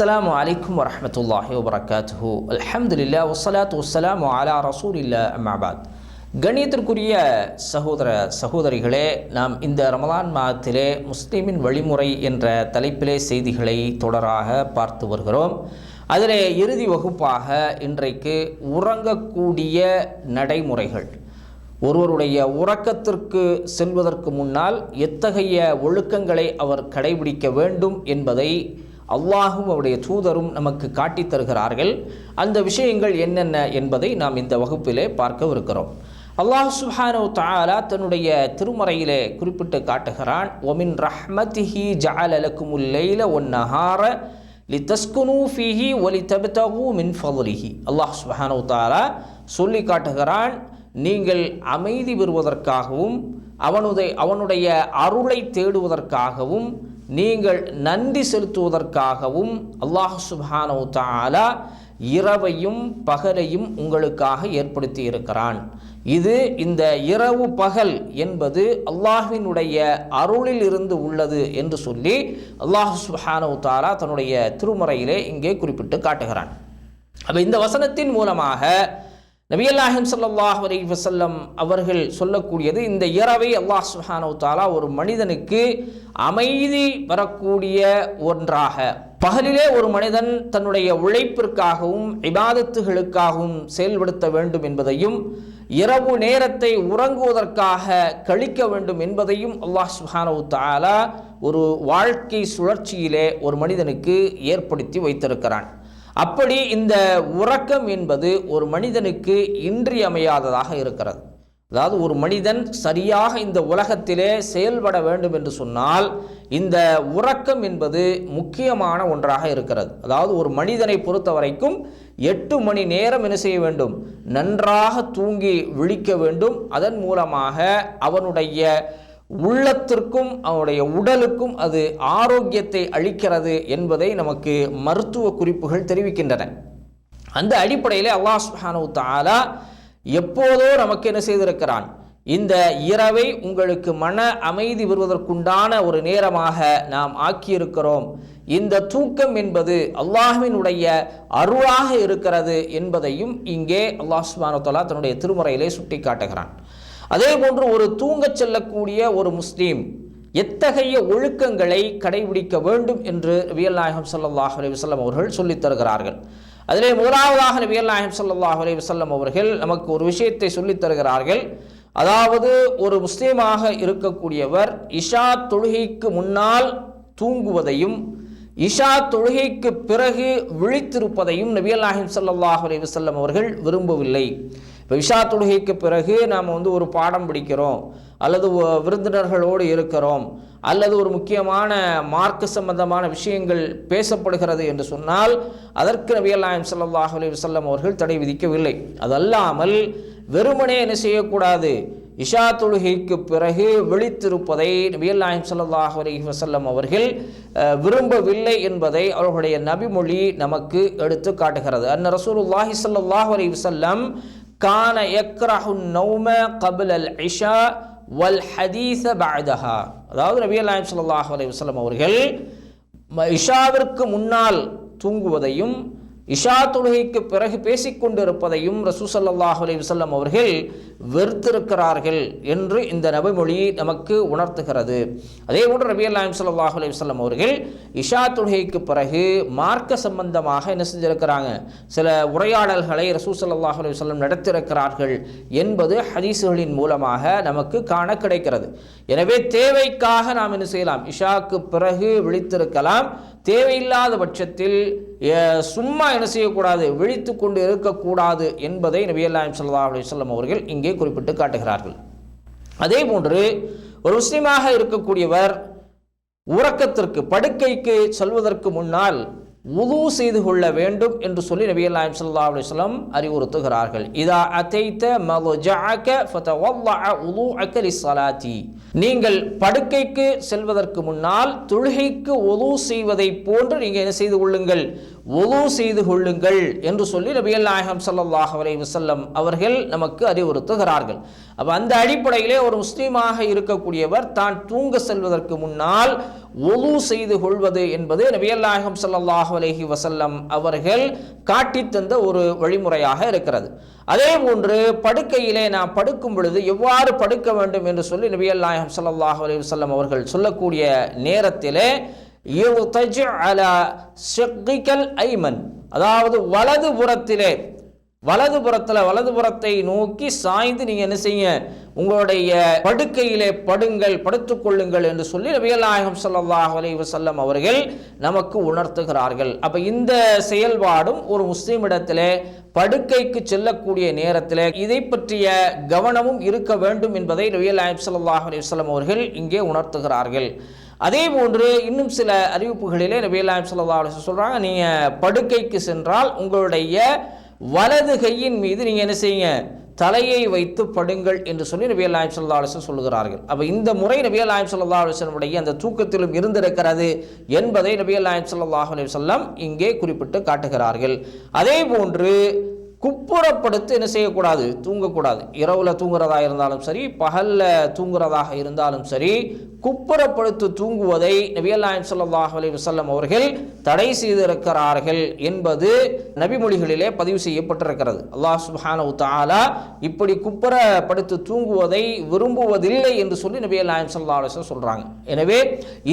السلام عليكم ورحمة الله وبركاته الحمد لله والصلاة والسلام على رسول الله أما بعد கணியத்திற்குரிய சகோதர சகோதரிகளே நாம் இந்த ரமலான் மாதத்திலே முஸ்லீமின் வழிமுறை என்ற தலைப்பிலே செய்திகளை தொடராக பார்த்து வருகிறோம் அதிலே இறுதி வகுப்பாக இன்றைக்கு உறங்கக்கூடிய நடைமுறைகள் ஒருவருடைய உறக்கத்திற்கு செல்வதற்கு முன்னால் எத்தகைய ஒழுக்கங்களை அவர் கடைபிடிக்க வேண்டும் என்பதை அல்லாஹும் அவருடைய தூதரும் நமக்கு காட்டித் தருகிறார்கள். அந்த விஷயங்கள் என்னென்ன என்பதை நாம் இந்த வகுப்பிலே பார்க்கவிருக்கிறோம். அல்லாஹ் சுஹானோ தாலா தன்னுடைய திருமறையிலே குறிப்பிட்டு காட்டுகிறான். ஒமின் ரஹ்மதிஹி ஜஅலலக்குமுல் லைல ஒன் நஹார லிதஸ்குனு ஃபிஹி ஒலி தபுதகு மின் ஃபதுலிஹி. அல்லாஹ் சுஹானோ தாலா சொல்லி காட்டுகிறான் நீங்கள் அமைதி பெறுவதற்காகவும் அவனுடைய அவனுடைய அருளை தேடுவதற்காகவும் நீங்கள் நன்றி செலுத்துவதற்காகவும் அல்லாஹ் சுப்ஹானோ தாலா இரவையும் பகலையும் உங்களுக்காக ஏற்படுத்தி இருக்கிறான். இது இந்த இரவு பகல் என்பது அல்லாஹினுடைய அருளில் இருந்து உள்ளது என்று சொல்லி அல்லாஹ் சுப்ஹானோ தாலா தன்னுடைய திருமறையிலே இங்கே குறிப்பிட்டு காட்டுகிறான். அப்போ இந்த வசனத்தின் மூலமாக நபியல்லாஹிம் சல்லாஹ் அலி வசல்லம் அவர்கள் சொல்லக்கூடியது இந்த இரவை அல்லாஹ் சுப்ஹானஹு தாலா ஒரு மனிதனுக்கு அமைதி வரக்கூடிய ஒன்றாக. பகலிலே ஒரு மனிதன் தன்னுடைய உழைப்பிற்காகவும் இபாதத்துகளுக்காகவும் செயல்படுத்த வேண்டும் என்பதையும் இரவு நேரத்தை உறங்குவதற்காக கழிக்க வேண்டும் என்பதையும் அல்லாஹ் சுப்ஹானஹு தாலா ஒரு வாழ்க்கை சுழற்சியிலே ஒரு மனிதனுக்கு ஏற்படுத்தி வைத்திருக்கிறான். அப்படி இந்த உறக்கம் என்பது ஒரு மனிதனுக்கு இன்றியமையாததாக இருக்கிறது. அதாவது ஒரு மனிதன் சரியாக இந்த உலகத்திலே செயல்பட வேண்டும் என்று சொன்னால் இந்த உறக்கம் என்பது முக்கியமான ஒன்றாக இருக்கிறது. அதாவது ஒரு மனிதனை பொறுத்த வரைக்கும் எட்டு மணி நேரம் என்ன செய்ய வேண்டும்? நன்றாக தூங்கி விழிக்க வேண்டும். அதன் மூலமாக அவனுடைய உள்ளத்திற்கும் அவனுடைய உடலுக்கும் அது ஆரோக்கியத்தை அளிக்கிறது என்பதை நமக்கு மருத்துவ குறிப்புகள் தெரிவிக்கின்றன. அந்த அடிப்படையில் அல்லாஹ் சுஹானு தாலா எப்போதோ நமக்கு என்ன செய்திருக்கிறான்? இந்த இரவை உங்களுக்கு மன அமைதி வருவதற்குண்டான ஒரு நேரமாக நாம் ஆக்கியிருக்கிறோம். இந்த தூக்கம் என்பது அல்லாஹ்வினுடைய அருளாக இருக்கிறது என்பதையும் இங்கே அல்லாஹ் சுபானு தன்னுடைய திருமுறையிலே சுட்டி காட்டுகிறான் அதே போன்று ஒரு தூங்கச் செல்லக்கூடிய ஒரு முஸ்லீம் எத்தகைய ஒழுக்கங்களை கடைபிடிக்க வேண்டும் என்று நபியல் நாயகம் சல்லாஹ் அலி வல்லம் அவர்கள் சொல்லித் தருகிறார்கள். அதிலே முதலாவதாக நபியல் நாயகம் சல்லாஹ் அலி வல்லம் அவர்கள் நமக்கு ஒரு விஷயத்தை சொல்லித் தருகிறார்கள். அதாவது ஒரு முஸ்லீமாக இருக்கக்கூடியவர் இஷா தொழுகைக்கு முன்னால் தூங்குவதையும் இஷா தொழுகைக்கு பிறகு விழித்திருப்பதையும் நபியல் நாயகம் சல்லாஹ் அலி வல்லம் அவர்கள் விரும்பவில்லை. இப்போ விஷா தொழுகைக்கு பிறகு நாம் வந்து ஒரு பாடம் பிடிக்கிறோம் அல்லது விருந்தினர்களோடு இருக்கிறோம் அல்லது ஒரு முக்கியமான மார்க்க சம்பந்தமான விஷயங்கள் பேசப்படுகிறது என்று சொன்னால் அதற்கு நபியல்லாயம் சல்லாஹ் அலி வல்லம் அவர்கள் தடை விதிக்கவில்லை. அதல்லாமல் வெறுமனே என்ன செய்யக்கூடாது? இஷா தொழுகைக்கு பிறகு விழித்திருப்பதை நபியல் சல்லாஹ் அலி வசல்லம் அவர்கள் விரும்பவில்லை என்பதை அவர்களுடைய நபிமொழி நமக்கு எடுத்து காட்டுகிறது. அன்ன ரசூலுல்லாஹி சல்லாஹ் அலி வசல்லம் கான எக்ரஹு நௌம கபில் அல் இஷா வல் ஹதீஸ பாதஹா அதாவது நபி அல்லாஹிம் சொல்லாஹ் அலி வஸ்லம் அவர்கள் இஷாவிற்கு முன்னால் தூங்குவதையும் இஷா தொழுகைக்கு பிறகு பேசிக்கொண்டிருப்பதையும் ரசூசல்லாஹ் அலிவசல்லம் அவர்கள் வெறுத்திருக்கிறார்கள் என்று இந்த நபிமொழி நமக்கு உணர்த்துகிறது. அதே போன்று ரபி அல்லாஹிம் சல்லாஹ் அலிவசல்லம் அவர்கள் இஷா தொழுகைக்கு பிறகு மார்க்க சம்பந்தமாக என்ன செஞ்சிருக்கிறாங்க? சில உரையாடல்களை ரசூசல்லாஹ் அலிவசல்லம் நடத்திருக்கிறார்கள் என்பது ஹதீசுகளின் மூலமாக நமக்கு காண கிடைக்கிறது. எனவே தேவைக்காக நாம் என்ன செய்யலாம்? இஷாக்கு பிறகு விழித்திருக்கலாம். தேவையில்லாத பட்சத்தில் சும்மா என்ன செய்யக்கூடாது விழித்து கொண்டு இருக்கக்கூடாது என்பதை நபியல்லாயம் சல்லா அலி சொல்லம் அவர்கள் இங்கே குறிப்பிட்டு காட்டுகிறார்கள். அதே போன்று ஒரு முஸ்லீமாக இருக்கக்கூடியவர் உறக்கத்திற்கு படுக்கைக்கு செல்வதற்கு முன்னால் உது செய்து கொள்ள வேண்டும் என்று சொல்லி நபி அல்லாஹிம் சல்லா அலுவலம் அறிவுறுத்துகிறார்கள். இதா அத்தைத்த மலுஜஅக ஃபதவல்லஅ உலூஅக லிஸ்ஸலாத்தி. நீங்கள் படுக்கைக்கு செல்வதற்கு முன்னால் தொழுகைக்கு உது செய்வதை போன்று நீங்கள் என்ன செய்து கொள்ளுங்கள்? ஒது செய்து கொள்ளுங்கள் என்று சொல்லி நபியல் நாயகம் சல்லாஹ் அலை வசல்லம் அவர்கள் நமக்கு அறிவுறுத்துகிறார்கள். அப்போ அந்த அடிப்படையிலே ஒரு முஸ்லீமாக இருக்கக்கூடியவர் தான் தூங்க செல்வதற்கு முன்னால் ஒது செய்து கொள்வது என்பது நபியல் நாயகம் சல்லாஹ் அலஹி வசல்லம் அவர்கள் காட்டித்தந்த ஒரு வழிமுறையாக இருக்கிறது. அதே போன்று படுக்கையிலே நாம் படுக்கும் பொழுது எவ்வாறு படுக்க வேண்டும் என்று சொல்லி நபியல் நாயகம் சல்லாஹ் அலி வஸல்லம் அவர்கள் சொல்லக்கூடிய நேரத்திலே ஐமன் அதாவது வலது புறத்திலே வலது புறத்தில் வலது புறத்தை நோக்கி சாய்ந்து நீங்கள் என்ன செய்யுங்க? உங்களுடைய படுக்கையிலே படுங்கள் படுத்துக்கொள்ளுங்கள் என்று சொல்லி நபிகள் நாயகம் ஸல்லல்லாஹு அலைஹி வஸல்லம் அவர்கள் நமக்கு உணர்த்துகிறார்கள். அப்போ இந்த செயல்பாடும் ஒரு முஸ்லீமிடத்திலே படுக்கைக்கு செல்லக்கூடிய நேரத்தில் இதை பற்றிய கவனமும் இருக்க வேண்டும் என்பதை நபிகள் நாயகம் சல்லாஹ் அலி வல்லம் அவர்கள் இங்கே உணர்த்துகிறார்கள். அதே போன்று இன்னும் சில அறிவிப்புகளிலே நபிகள் நாயகம் ஸல்லல்லாஹு சொல்கிறாங்க நீங்கள் படுக்கைக்கு சென்றால் உங்களுடைய வலது கையின் மீது நீங்கள் என்ன செய்யுங்க? தலையை வைத்து படுங்கள் என்று சொல்லி நபி நாயம் சல்லா அலிஸ்லம் சொல்லுகிறார்கள். அப்போ இந்த முறை நபி நாயம் சல்லா அலிஸ்லமுடைய அந்த தூக்கத்திலும் இருந்திருக்கிறது என்பதை நபி நாயம் சல்லாஹ் அலி வல்லம் இங்கே குறிப்பிட்டு காட்டுகிறார்கள். அதே போன்று குப்புறப்படுத்து என்ன செய்யக்கூடாது? தூங்கக்கூடாது. இரவில் தூங்குறதா இருந்தாலும் சரி பகலில் தூங்குறதாக இருந்தாலும் சரி குப்புறப்படுத்து தூங்குவதை நபியல்லாயம் சொல்லாஹ் அலி வசல்லம் அவர்கள் தடை செய்திருக்கிறார்கள் என்பது நபிமொழிகளிலே பதிவு செய்யப்பட்டிருக்கிறது. அல்லாஹ் சுப்ஹானஹு தஆலா இப்படி குப்புறப்படுத்து தூங்குவதை விரும்புவதில்லை என்று சொல்லி நபியல் நாயம் ஸல்லல்லாஹு அலைஹி சொல்றாங்க. எனவே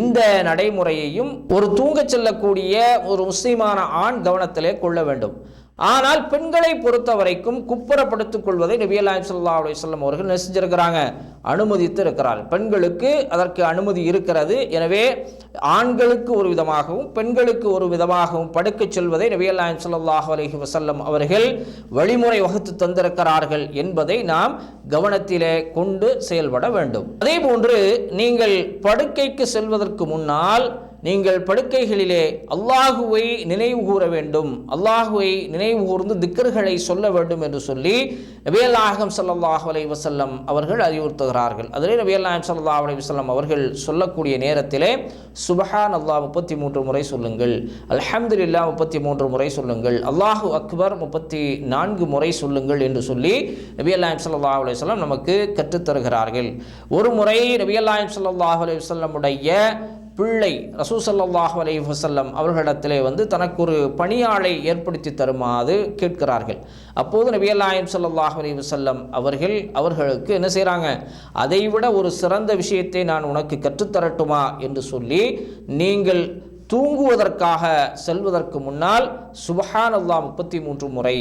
இந்த நடைமுறையையும் ஒரு தூங்கச் செல்லக்கூடிய ஒரு முஸ்லீமான ஆண் கவனத்திலே கொள்ள வேண்டும். ஆனால் பெண்களை பொறுத்த வரைக்கும் குப்புறப்படுத்திக் கொள்வதை நபியல் நாயம் ஸல்லல்லாஹு அவர்கள் நெசிஞ்சிருக்கிறாங்க அனுமதித்து இருக்கிறார் பெண்களுக்கு அதற்கு அனுமதி இருக்கிறது. எனவே ஆண்களுக்கு ஒரு விதமாகவும் பெண்களுக்கு ஒரு விதமாகவும் படுக்கச் செல்வதை நபியல் நாயம் ஸல்லல்லாஹு அலைஹி வஸல்லம் அவர்கள் வழிமுறை வகுத்து தந்திருக்கிறார்கள் என்பதை நாம் கவனத்திலே கொண்டு செயல்பட வேண்டும். அதே போன்று நீங்கள் படுக்கைக்கு செல்வதற்கு முன்னால் நீங்கள் படுக்கைகளிலே அல்லாஹுவை நினைவு கூற வேண்டும். அல்லாஹுவை நினைவு கூர்ந்து திக்கர்களை சொல்ல வேண்டும் என்று சொல்லி நபியல்லாஹம் நாயகம் ஸல்லல்லாஹு வசல்லம் அவர்கள் அறிவுறுத்துகிறார்கள். அதிலே நபியல்லாஹம் சல்லாஹ் ஸல்லல்லாஹு வசல்லம் அவர்கள் சொல்லக்கூடிய நேரத்திலே சுபஹான் அல்லாஹ் முப்பத்தி மூன்று முறை சொல்லுங்கள். அல்ஹம்துலில்லா முப்பத்தி மூன்று முறை சொல்லுங்கள். அல்லாஹு அக்பர் முப்பத்தி நான்கு முறை சொல்லுங்கள் என்று சொல்லி நபியல்லாஹம் சல்லாஹ் அலி வல்லம் நமக்கு கற்றுத்தருகிறார்கள். ஒரு முறை நபியல்லாஹம் சல்லாஹ் அலி வல்லமுடைய பிள்ளை ரசூ சல்லாஹூ வசல்லம் அவர்களிடத்திலே வந்து தனக்கு ஒரு பணியாளை ஏற்படுத்தி தருமாறு கேட்கிறார்கள். அப்போது நபியல்லாயம் ஸல்லல்லாஹு அலைஹி வசல்லம் அவர்கள் அவர்களுக்கு என்ன செய்கிறாங்க அதைவிட ஒரு சிறந்த விஷயத்தை நான் உனக்கு கற்றுத்தரட்டுமா? என்று சொல்லி நீங்கள் தூங்குவதற்காக செல்வதற்கு முன்னால் சுபஹான் அல்லாஹ் முப்பத்தி மூன்று முறை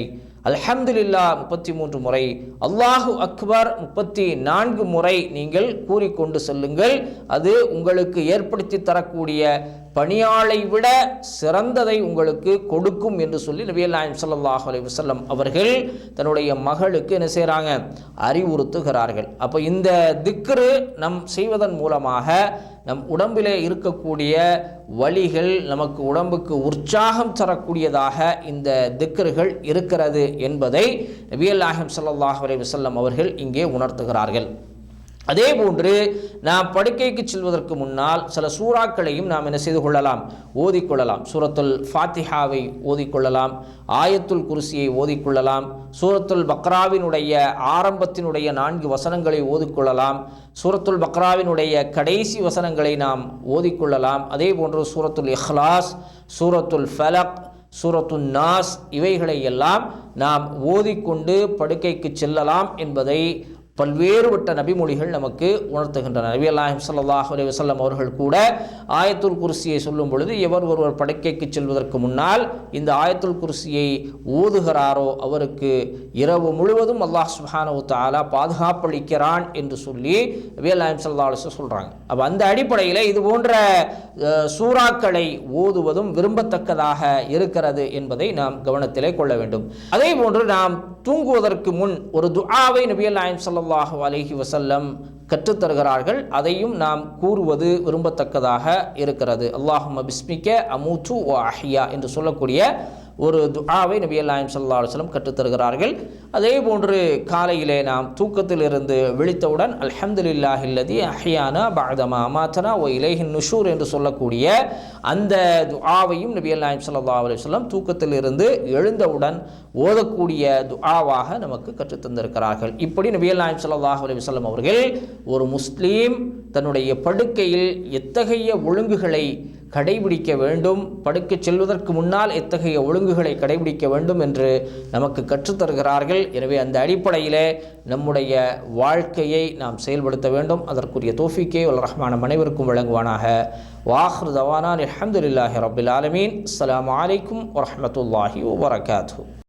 அல்ஹம்துலில்லா முப்பத்தி மூன்று முறை அல்லாஹு அக்பர் முப்பத்தி நான்கு முறை நீங்கள் கூறிக்கொண்டு செல்லுங்கள். அது உங்களுக்கு ஏற்படுத்தி தரக்கூடிய பணியாளை விட சிறந்ததை உங்களுக்கு கொடுக்கும் என்று சொல்லி நபியல் நாயம் சல்லாஹ் அலி வசல்லம் அவர்கள் தன்னுடைய மகளுக்கு என்ன செய்கிறாங்க அறிவுறுத்துகிறார்கள். அப்போ இந்த திக்ரு நம் செய்வதன் மூலமாக நம் உடம்பிலே இருக்கக்கூடிய வலிகள் நமக்கு உடம்புக்கு உற்சாகம் தரக்கூடியதாக இந்த திக்கர்கள் இருக்கிறது என்பதை நபியல் நாயகம் சல்லாஹ் அலி வசல்லம் அவர்கள் இங்கே உணர்த்துகிறார்கள். அதே போன்று நாம் படுக்கைக்கு செல்வதற்கு முன்னால் சில சூறாக்களையும் நாம் என்ன செய்து கொள்ளலாம்? ஓதிக்கொள்ளலாம். சூரத்துல் ஃபாத்திஹாவை ஓதிக்கொள்ளலாம். ஆயத்துல் குருசியை ஓதிக்கொள்ளலாம். சூரத்துல் பக்ராவினுடைய ஆரம்பத்தினுடைய நான்கு வசனங்களை ஓதிக்கொள்ளலாம். சூரத்துல் பக்ராவினுடைய கடைசி வசனங்களை நாம் ஓதிக்கொள்ளலாம். அதே போன்று சூரத்துல் இஹ்லாஸ் சூரத்துல் ஃபலக் சூரத்துன் நாஸ் இவைகளை எல்லாம் நாம் ஓதிக்கொண்டு படுக்கைக்கு செல்லலாம் என்பதை பல்வேறுபட்ட நபிமொழிகள் நமக்கு உணர்த்துகின்றன. நபி அல்லாஹிம் சல்லாஹ் அலி வஸல்லம் அவர்கள் கூட ஆயத்துல் குர்சியை சொல்லும் பொழுது எவர் ஒருவர் படுக்கைக்கு செல்வதற்கு முன்னால் இந்த ஆயத்துல் குர்சியை ஓதுகிறாரோ அவருக்கு இரவு முழுவதும் அல்லாஹ் சுஹானவு தாலா பாதுகாப்பளிக்கிறான் என்று சொல்லி நபி அல்லாஹிம் சல்லா அலிஸ் சொல்கிறாங்க அப்போ அந்த அடிப்படையில் இது போன்ற சூறாக்களை ஓதுவதும் விரும்பத்தக்கதாக இருக்கிறது என்பதை நாம் கவனத்திலே கொள்ள வேண்டும். அதே போன்று நாம் தூங்குவதற்கு முன் ஒரு துஆவை நபி அல்லாஹிம் சல்லா சல்லல்லாஹு அலஹி வசல்லம் கற்றுத்தருகிறார்கள் அதையும் நாம் கூறுவது விரும்பத்தக்கதாக இருக்கிறது. அல்லாஹும்ம பிஸ்மிக்க அமூச்சு ஓ அஹியா என்று சொல்லக்கூடிய ஒரு துஆவை நபி அல்லாஹிம் சல்லா அலுவலம் கற்றுத்தருகிறார்கள் அதே போன்று காலையிலே நாம் தூக்கத்திலிருந்து விழித்தவுடன் அல்ஹம்துலில்லாஹில்லதி அஹியானா பாகதமா அமாத்தனா ஓ இலேஹின் நுஷூர் என்று சொல்லக்கூடிய அந்த துஆவையும் நபி அல்லாஹிம் சல்லா அலுவலம் தூக்கத்திலிருந்து எழுந்தவுடன் ஓதக்கூடிய துஆவாக நமக்கு கற்றுத் தந்திருக்கிறார்கள். இப்படி நபி அல்லாஹிம் சல்லாஹ் அலுவலம் அவர்கள் ஒரு முஸ்லீம் தன்னுடைய படுக்கையில் எத்தகைய ஒழுங்குகளை கடைபிடிக்க வேண்டும். படுக்கச் செல்வதற்கு முன்னால் எத்தகைய ஒழுங்குகளை கடைபிடிக்க வேண்டும் என்று நமக்கு கற்றுத்தருகிறார்கள் எனவே அந்த அடிப்படையிலே நம்முடைய வாழ்க்கையை நாம் செயல்படுத்த வேண்டும். அதற்குரிய தோஃபிக்கே உல் ரஹ்மான அனைவருக்கும் வழங்குவானாக. வாஹ்ரு தவானான் அலமதுல்லாஹி ரபுல் ஆலமீன். அஸ்ஸலாமு வலைக்கும் வரமத்துல்லாஹி வபரகாத்து